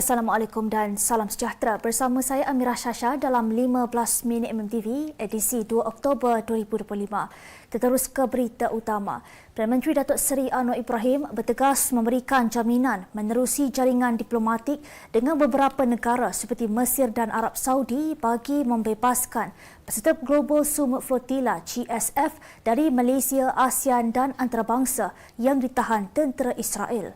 Assalamualaikum dan salam sejahtera. Bersama saya Amirah Syasha dalam 15 minit MMTV edisi 2 Oktober 2025. Terus ke berita utama. Perdana Menteri Datuk Seri Anwar Ibrahim bertegas memberikan jaminan menerusi jaringan diplomatik dengan beberapa negara seperti Mesir dan Arab Saudi bagi membebaskan peserta Global Summit Flotilla GSF dari Malaysia, ASEAN dan antarabangsa yang ditahan tentera Israel.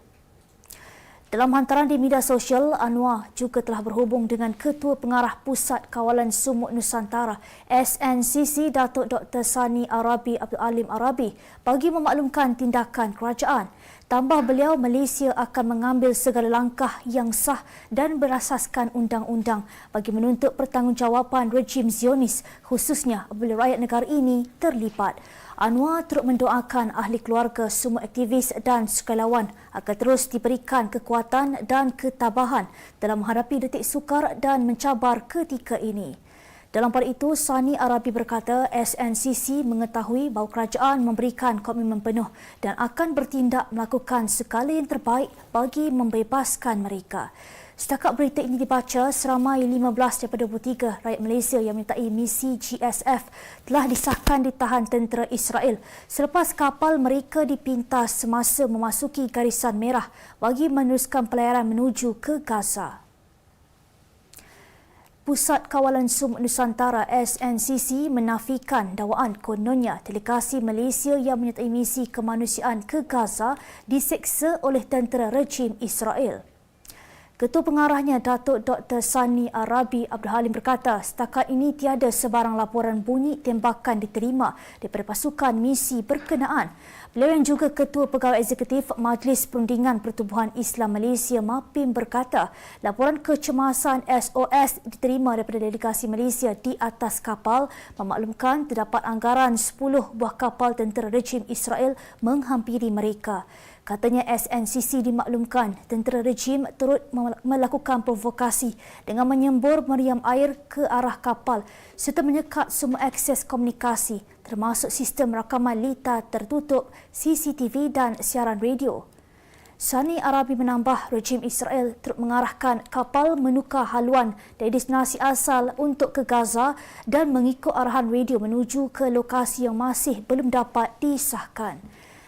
Dalam hantaran di media sosial, Anwar juga telah berhubung dengan Ketua Pengarah Pusat Kawalan Sumut Nusantara SNCC Datuk Dr. Sani Arabi Abdul Alim Arabi bagi memaklumkan tindakan kerajaan. Tambah beliau, Malaysia akan mengambil segala langkah yang sah dan berasaskan undang-undang bagi menuntut pertanggungjawapan rejim Zionis khususnya apabila rakyat negara ini terlibat. Anwar turut mendoakan ahli keluarga semua aktivis dan sukarelawan agar terus diberikan kekuatan dan ketabahan dalam menghadapi detik sukar dan mencabar ketika ini. Dalam pada itu, Sani Arabi berkata SNCC mengetahui bahawa kerajaan memberikan komitmen penuh dan akan bertindak melakukan segala yang terbaik bagi membebaskan mereka. Setakat berita ini dibaca, seramai 15 daripada 23 rakyat Malaysia yang menyertai misi GSF telah disahkan ditahan tentera Israel selepas kapal mereka dipintas semasa memasuki garisan merah bagi meneruskan pelayaran menuju ke Gaza. Pusat Kawalan Sum Nusantara SNCC menafikan dakwaan kononnya delegasi Malaysia yang menyertai misi kemanusiaan ke Gaza diseksa oleh tentera rejim Israel. Ketua Pengarahnya Datuk Dr. Sani Arabi Abdul Halim berkata setakat ini tiada sebarang laporan bunyi tembakan diterima daripada pasukan misi berkenaan. Beliau yang juga Ketua Pegawai Eksekutif Majlis Perundingan Pertubuhan Islam Malaysia MAPIM berkata laporan kecemasan SOS diterima daripada delegasi Malaysia di atas kapal memaklumkan terdapat anggaran 10 buah kapal tentera rejim Israel menghampiri mereka. Katanya SNCC dimaklumkan tentera rejim turut melakukan provokasi dengan menyembur meriam air ke arah kapal serta menyekat semua akses komunikasi termasuk sistem rakaman lita tertutup, CCTV dan siaran radio. Sani Arabi menambah rejim Israel turut mengarahkan kapal menukar haluan dari destinasi asal untuk ke Gaza dan mengikut arahan radio menuju ke lokasi yang masih belum dapat disahkan.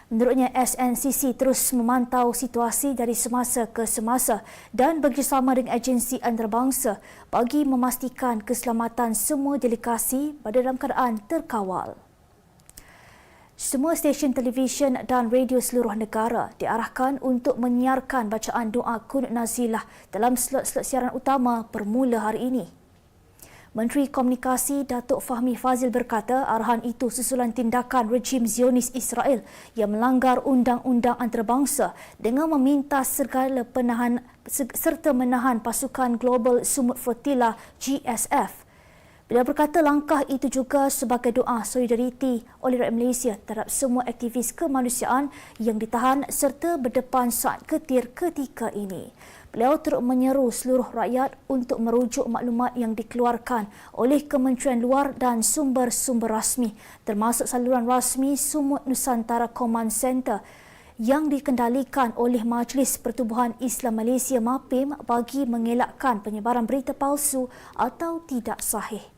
Menurutnya, SNCC terus memantau situasi dari semasa ke semasa dan bekerjasama dengan agensi antarabangsa bagi memastikan keselamatan semua delegasi pada dalam keadaan terkawal. Semua stesen televisyen dan radio seluruh negara diarahkan untuk menyiarkan bacaan doa kunut nazilah dalam slot-slot siaran utama bermula hari ini. Menteri Komunikasi Datuk Fahmi Fazil berkata arahan itu susulan tindakan rejim Zionis Israel yang melanggar undang-undang antarabangsa dengan meminta segala penahan serta menahan pasukan Global Sumut Flotilla GSF. Beliau berkata langkah itu juga sebagai doa solidariti oleh rakyat Malaysia terhadap semua aktivis kemanusiaan yang ditahan serta berdepan saat ketir ketika ini. Beliau turut menyeru seluruh rakyat untuk merujuk maklumat yang dikeluarkan oleh Kementerian Luar dan sumber-sumber rasmi termasuk saluran rasmi Sumut Nusantara Command Center yang dikendalikan oleh Majlis Pertubuhan Islam Malaysia MAPIM bagi mengelakkan penyebaran berita palsu atau tidak sahih.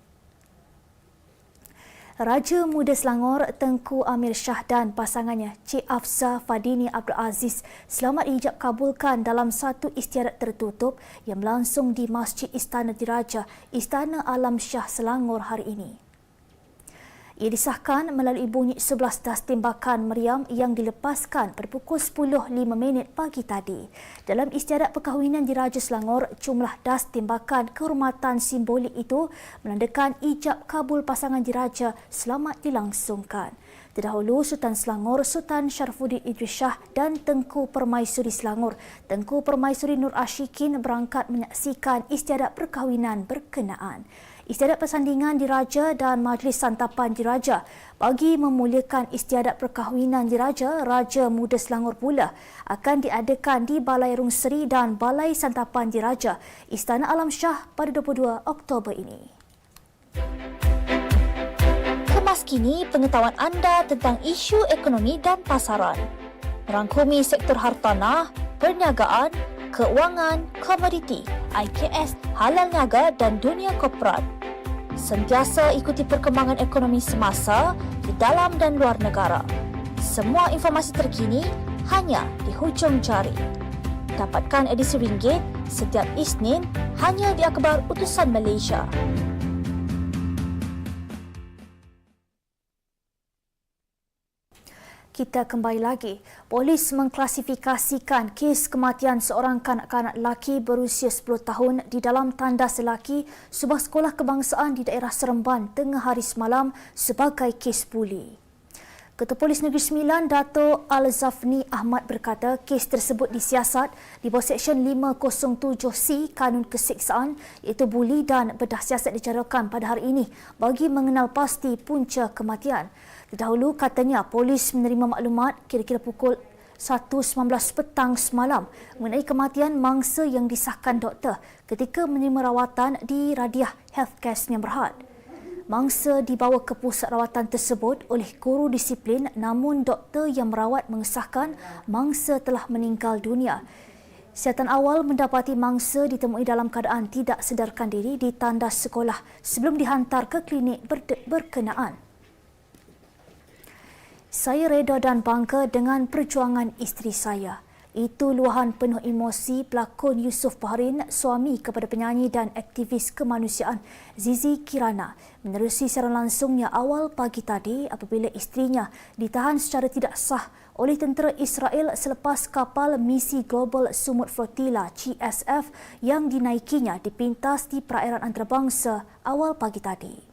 Raja Muda Selangor Tengku Amir Shah dan pasangannya Cik Afza Fadini Abdul Aziz selamat ijab kabulkan dalam satu istiadat tertutup yang berlangsung di Masjid Istana Diraja, Istana Alam Shah Selangor hari ini. Ia disahkan melalui bunyi 11 das tembakan meriam yang dilepaskan pada pukul 10.05 minit pagi tadi. Dalam istiadat perkahwinan di Raja Selangor, jumlah das tembakan kehormatan simbolik itu menandakan ijab kabul pasangan diraja selamat dilangsungkan. Terdahulu Sultan Selangor, Sultan Syarfuddin Idris Shah dan Tengku Permaisuri Selangor, Tengku Permaisuri Nur Ashikin berangkat menyaksikan istiadat perkahwinan berkenaan istiadat persandingan diraja dan majlis santapan diraja bagi memuliakan istiadat perkahwinan diraja Raja Muda Selangor pula akan diadakan di Balai Rung Seri dan Balai Santapan Diraja Istana Alam Shah pada 22 Oktober ini. Kemas kini pengetahuan anda tentang isu ekonomi dan pasaran. Merangkumi sektor hartanah, perniagaan, keuangan, komoditi, IKS, halal niaga dan dunia korporat. Sentiasa ikuti perkembangan ekonomi semasa di dalam dan luar negara. Semua informasi terkini hanya di hujung jari. Dapatkan edisi ringgit setiap Isnin hanya di akhbar Utusan Malaysia. Kita kembali lagi. Polis mengklasifikasikan kes kematian seorang kanak-kanak lelaki berusia 10 tahun di dalam tandas lelaki sebuah sekolah kebangsaan di daerah Seremban tengah hari semalam sebagai kes buli. Ketua Polis Negeri Sembilan, Dato' Al-Zafni Ahmad berkata kes tersebut disiasat di bawah Seksyen 507C Kanun Keseksaan iaitu buli dan bedah siasat dijadualkan pada hari ini bagi mengenal pasti punca kematian. Terdahulu katanya polis menerima maklumat kira-kira pukul 1.19 petang semalam mengenai kematian mangsa yang disahkan doktor ketika menerima rawatan di Radiah Healthcare Sdn Berhad. Mangsa dibawa ke pusat rawatan tersebut oleh guru disiplin namun doktor yang merawat mengesahkan mangsa telah meninggal dunia. Siasatan awal mendapati mangsa ditemui dalam keadaan tidak sedarkan diri di tandas sekolah sebelum dihantar ke klinik berkenaan. Saya reda dan bangga dengan perjuangan isteri saya. Itu luahan penuh emosi pelakon Yusuf Bahrin, suami kepada penyanyi dan aktivis kemanusiaan Zizi Kirana menerusi siaran langsungnya awal pagi tadi apabila isterinya ditahan secara tidak sah oleh tentera Israel selepas kapal misi Global Sumut Flotilla GSF yang dinaikinya dipintas di perairan antarabangsa awal pagi tadi.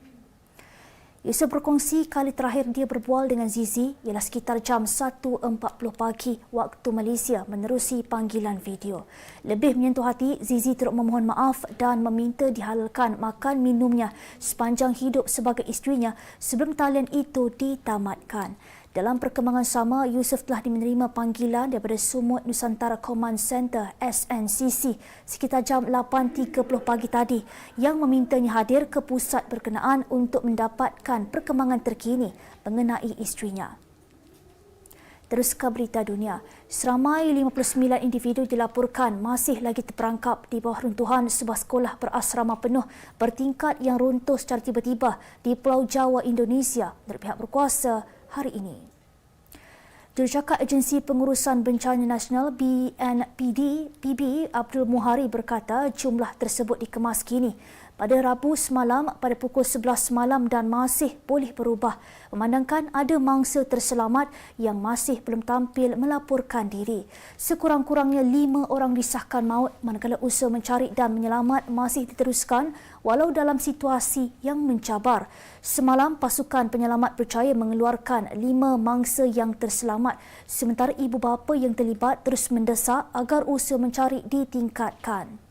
Yusuf berkongsi kali terakhir dia berbual dengan Zizi ialah sekitar jam 1.40 pagi waktu Malaysia menerusi panggilan video. Lebih menyentuh hati, Zizi turut memohon maaf dan meminta dihalalkan makan minumnya sepanjang hidup sebagai isterinya sebelum talian itu ditamatkan. Dalam perkembangan sama, Yusuf telah menerima panggilan daripada Sumut Nusantara Command Center SNCC sekitar jam 8.30 pagi tadi yang memintanya hadir ke pusat berkenaan untuk mendapatkan perkembangan terkini mengenai isterinya. Terus ke berita dunia. Seramai 59 individu dilaporkan masih lagi terperangkap di bawah runtuhan sebuah sekolah berasrama penuh bertingkat yang runtuh secara tiba-tiba di Pulau Jawa, Indonesia dari pihak berkuasa hari ini. Jurucakap Agensi Pengurusan Bencana Nasional BNPD PB Abdul Muhari berkata jumlah tersebut dikemas kini pada Rabu semalam pada pukul 11 malam dan masih boleh berubah memandangkan ada mangsa terselamat yang masih belum tampil melaporkan diri. Sekurang-kurangnya lima orang disahkan maut manakala usaha mencari dan menyelamat masih diteruskan walau dalam situasi yang mencabar. Semalam pasukan penyelamat percaya mengeluarkan lima mangsa yang terselamat sementara ibu bapa yang terlibat terus mendesak agar usaha mencari ditingkatkan.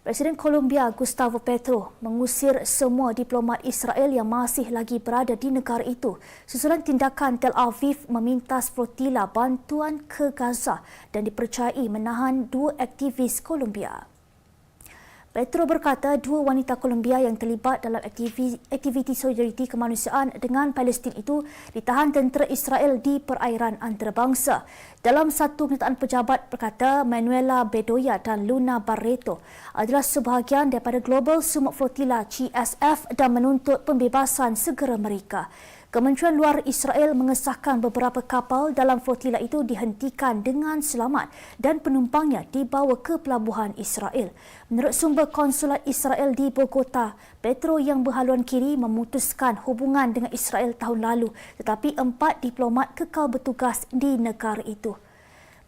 Presiden Colombia Gustavo Petro mengusir semua diplomat Israel yang masih lagi berada di negara itu susulan tindakan Tel Aviv memintas flotila bantuan ke Gaza dan dipercayai menahan dua aktivis Colombia. Petro berkata dua wanita Colombia yang terlibat dalam aktiviti solidariti kemanusiaan dengan Palestin itu ditahan tentera Israel di perairan antarabangsa. Dalam satu pernyataan pejabat berkata Manuela Bedoya dan Luna Barreto adalah sebahagian daripada Global Sumut Flotilla GSF dan menuntut pembebasan segera mereka. Kementerian Luar Israel mengesahkan beberapa kapal dalam flotila itu dihentikan dengan selamat dan penumpangnya dibawa ke pelabuhan Israel. Menurut sumber konsulat Israel di Bogota, Petro yang berhaluan kiri memutuskan hubungan dengan Israel tahun lalu tetapi empat diplomat kekal bertugas di negara itu.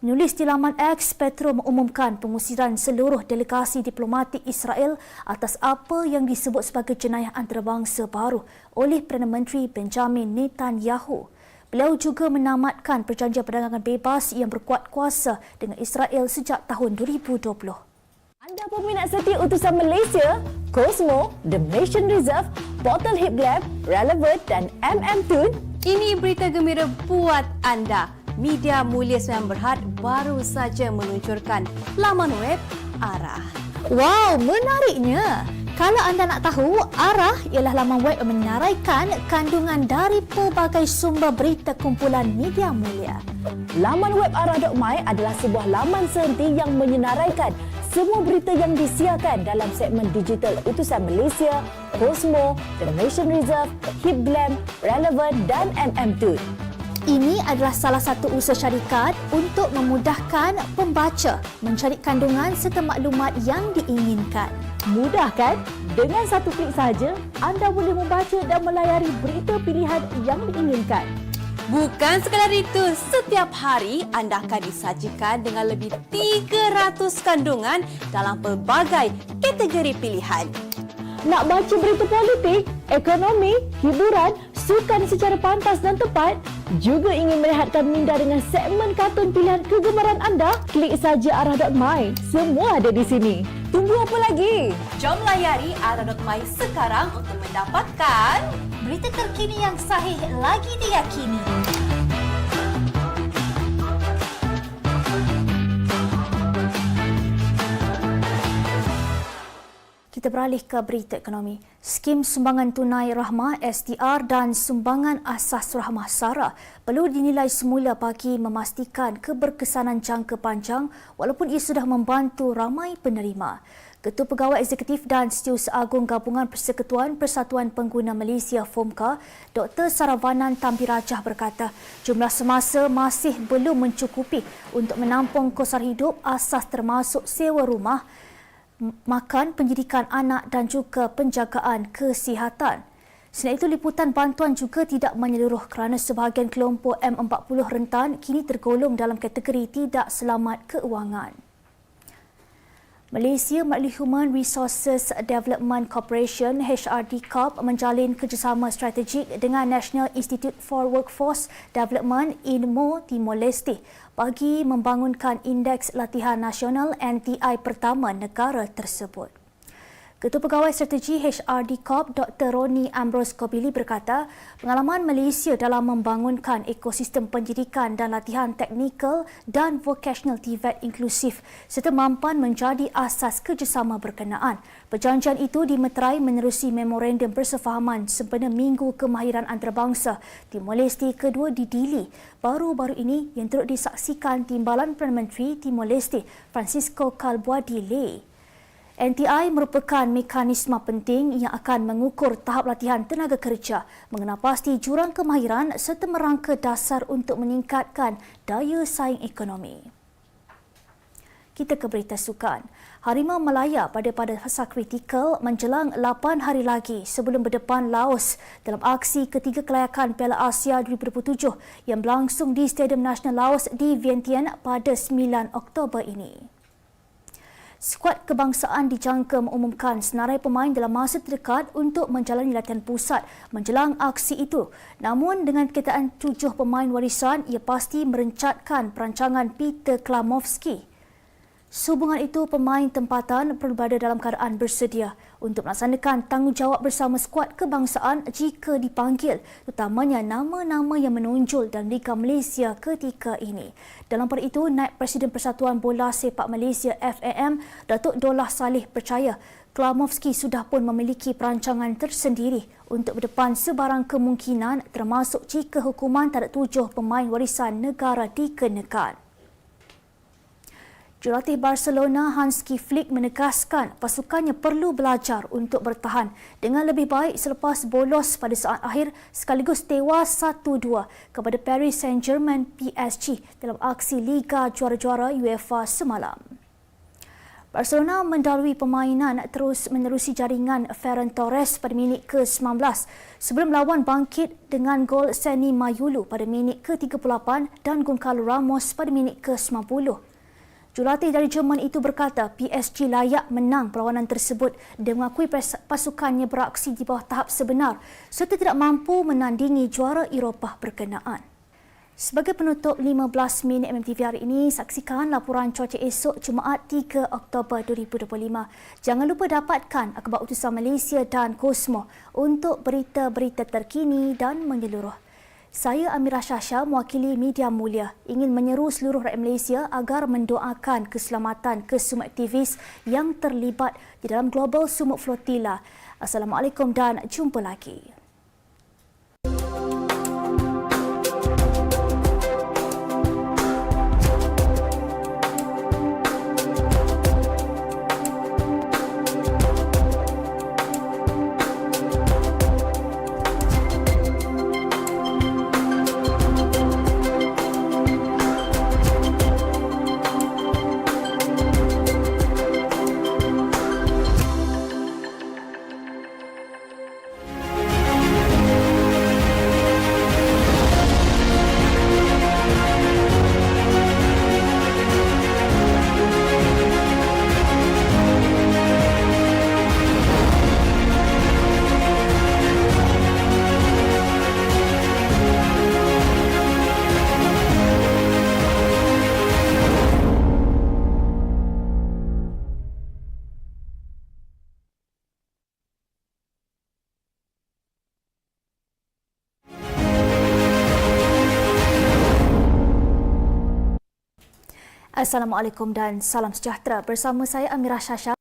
Menulis di laman X, Petro mengumumkan pengusiran seluruh delegasi diplomatik Israel atas apa yang disebut sebagai jenayah antarabangsa baru oleh Perdana Menteri Benjamin Netanyahu. Beliau juga menamatkan perjanjian perdagangan bebas yang berkuat kuasa dengan Israel sejak tahun 2020. Anda peminat setia utusan Malaysia, Cosmo, The Mission Reserve, Bottle Hip Lab, Relevant dan MM Tune? Ini berita gembira buat anda. Media Mulia Sembilan Berhad baru saja meluncurkan laman web Arah. Wow, menariknya! Kalau anda nak tahu, ARAH ialah laman web yang menaraikan kandungan dari pelbagai sumber berita kumpulan media mulia. Laman web arah.my adalah sebuah laman sehenti yang menyenaraikan semua berita yang disiarkan dalam segmen digital Utusan Malaysia, Cosmo, The Nation Reserve, Hip Glam, Relevant dan MM Tut. Ini adalah salah satu usaha syarikat untuk memudahkan pembaca mencari kandungan serta maklumat yang diinginkan. Mudah kan? Dengan satu klik sahaja, anda boleh membaca dan melayari berita pilihan yang diinginkan. Bukan sekadar itu, setiap hari anda akan disajikan dengan lebih 300 kandungan dalam pelbagai kategori pilihan. Nak baca berita politik, ekonomi, hiburan, sukan secara pantas dan tepat? Juga ingin merehatkan minda dengan segmen kartun pilihan kegemaran anda? Klik saja arah.my. Semua ada di sini. Tunggu apa lagi? Jom layari ara.my sekarang untuk mendapatkan Berita terkini yang sahih lagi diyakini. Kita beralih ke berita ekonomi. Skim Sumbangan Tunai Rahmah STR dan Sumbangan Asas Rahmah SARA perlu dinilai semula bagi memastikan keberkesanan jangka panjang walaupun ia sudah membantu ramai penerima. Ketua Pegawai Eksekutif dan Setiausaha Agung Gabungan Persekutuan Persatuan Pengguna Malaysia FOMKA, Dr. Saravanan Tampirajah berkata, jumlah semasa masih belum mencukupi untuk menampung kos hidup asas termasuk sewa rumah, makan, pendidikan anak dan juga penjagaan kesihatan. Selain itu, liputan bantuan juga tidak menyeluruh kerana sebahagian kelompok M40 rentan kini tergolong dalam kategori tidak selamat keuangan. Malaysia melalui Human Resources Development Corporation HRD Corp menjalin kerjasama strategik dengan National Institute for Workforce Development INMO Timor Leste bagi membangunkan Indeks Latihan Nasional NTI pertama negara tersebut. Ketua Pegawai Strategi HRD Corp Dr. Roni Ambrose Kobili berkata, pengalaman Malaysia dalam membangunkan ekosistem pendidikan dan latihan teknikal dan vocational TVET inklusif serta mampan menjadi asas kerjasama berkenaan. Perjanjian itu dimeterai menerusi memorandum persefahaman sempena Minggu Kemahiran Antarabangsa Timor Leste kedua di Dili. Baru-baru ini yang turut disaksikan Timbalan Perdana Menteri Timor Leste Francisco Calbuadi Ley. NTI merupakan mekanisme penting yang akan mengukur tahap latihan tenaga kerja, mengenal pasti jurang kemahiran serta merangka dasar untuk meningkatkan daya saing ekonomi. Kita ke berita sukan. Harimau Melaya pada pada fasa kritikal menjelang 8 hari lagi sebelum berdepan Laos dalam aksi ketiga kelayakan Piala Asia 2027 yang berlangsung di Stadium Nasional Laos di Vientiane pada 9 Oktober ini. Skuad kebangsaan dijangka mengumumkan senarai pemain dalam masa terdekat untuk menjalani latihan pusat menjelang aksi itu. Namun dengan ketaan tujuh pemain warisan, ia pasti merencatkan perancangan Peter Klamovski. Sehubungan itu, pemain tempatan perlu berada dalam keadaan bersedia untuk melaksanakan tanggungjawab bersama skuad kebangsaan jika dipanggil, terutamanya nama-nama yang menonjol dalam Liga Malaysia ketika ini. Dalam pada itu, Naib Presiden Persatuan Bola Sepak Malaysia FAM, Datuk Dolah Saleh percaya Klamovski sudah pun memiliki perancangan tersendiri untuk berdepan sebarang kemungkinan termasuk jika hukuman terhadap tujuh pemain warisan negara dikenakan. Jurulatih Barcelona Hansi Flick menegaskan pasukannya perlu belajar untuk bertahan dengan lebih baik selepas bolos pada saat akhir sekaligus tewas 1-2 kepada Paris Saint-Germain PSG dalam aksi Liga Juara-Juara UEFA semalam. Barcelona mendalui permainan terus menerusi jaringan Ferran Torres pada minit ke-19 sebelum lawan bangkit dengan gol Seni Mayulu pada minit ke-38 dan Goncalo Ramos pada minit ke-90. Jurulatih dari Jerman itu berkata PSG layak menang perlawanan tersebut dan mengakui pasukannya beraksi di bawah tahap sebenar serta tidak mampu menandingi juara Eropah berkenaan. Sebagai penutup 15 minit MMTV hari ini, saksikan laporan cuaca esok Jumaat 3 Oktober 2025. Jangan lupa dapatkan akhbar utusan Malaysia dan Kosmo untuk berita-berita terkini dan menyeluruh. Saya Amira Syasha mewakili Media Mulia ingin menyeru seluruh rakyat Malaysia agar mendoakan keselamatan kesemua aktivis yang terlibat di dalam Global Sumut Flotilla. Assalamualaikum dan jumpa lagi. Assalamualaikum dan salam sejahtera. Bersama saya Amira Syasha